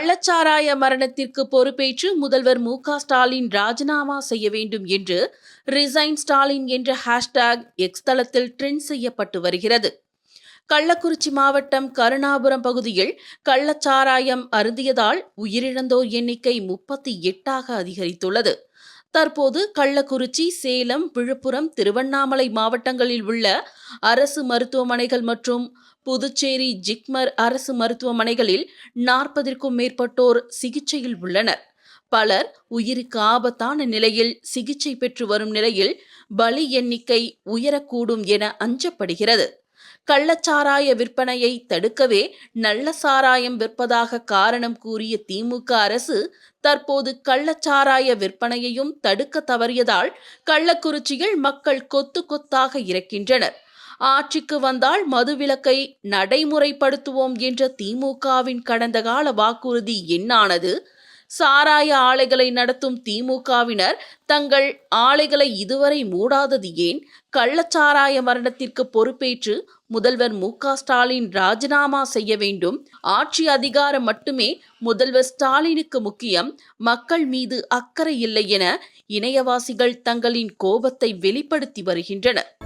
கள்ளச்சாராய மரணத்திற்கு பொறுப்பேற்று முதல்வர் மு க ஸ்டாலின் ராஜினாமா செய்ய வேண்டும் என்று ரிசைன் ஸ்டாலின் என்ற ஹேஷ்டேக் எக்ஸ் தளத்தில் ட்ரெண்ட் செய்யப்பட்டு வருகிறது. கள்ளக்குறிச்சி மாவட்டம் கருணாபுரம் பகுதியில் கள்ளச்சாராயம் அருந்தியதால் உயிரிழந்தோர் எண்ணிக்கை முப்பத்தி எட்டாக அதிகரித்துள்ளது. தற்போது கள்ளக்குறிச்சி சேலம் விழுப்புரம் திருவண்ணாமலை மாவட்டங்களில் உள்ள அரசு மருத்துவமனைகள் மற்றும் புதுச்சேரி ஜிக்மர் அரசு மருத்துவமனைகளில் நாற்பதிற்கும் மேற்பட்டோர் சிகிச்சையில் உள்ளனர். பலர் உயிருக்கு ஆபத்தான நிலையில் சிகிச்சை பெற்று வரும் நிலையில் பலி எண்ணிக்கை உயரக்கூடும் என அஞ்சப்படுகிறது. கள்ளச்சாராய விற்பனையை தடுக்கவே நல்ல சாராயம் விற்பதாக காரணம் கூறிய திமுக அரசு தற்போது கள்ளச்சாராய விற்பனையையும் தடுக்க தவறியதால் கள்ளக்குறிச்சியில் மக்கள் கொத்து கொத்தாக இறக்கின்றனர். ஆட்சிக்கு வந்தால் மதுவிலக்கை நடைமுறைப்படுத்துவோம் என்ற திமுகவின் கடந்த கால வாக்குறுதி என்னானது? சாராய ஆலைகளை நடத்தும் திமுகவினர் தங்கள் ஆலைகளை இதுவரை மூடாதது ஏன்? கள்ளச்சாராய மரணத்திற்கு பொறுப்பேற்று முதல்வர் மு ஸ்டாலின் ராஜினாமா செய்ய வேண்டும். ஆட்சி அதிகாரம் மட்டுமே முதல்வர் ஸ்டாலினுக்கு முக்கியம். மக்கள் மீது அக்கறை இல்லை என இணையவாசிகள் தங்களின் கோபத்தை வெளிப்படுத்தி வருகின்றனர்.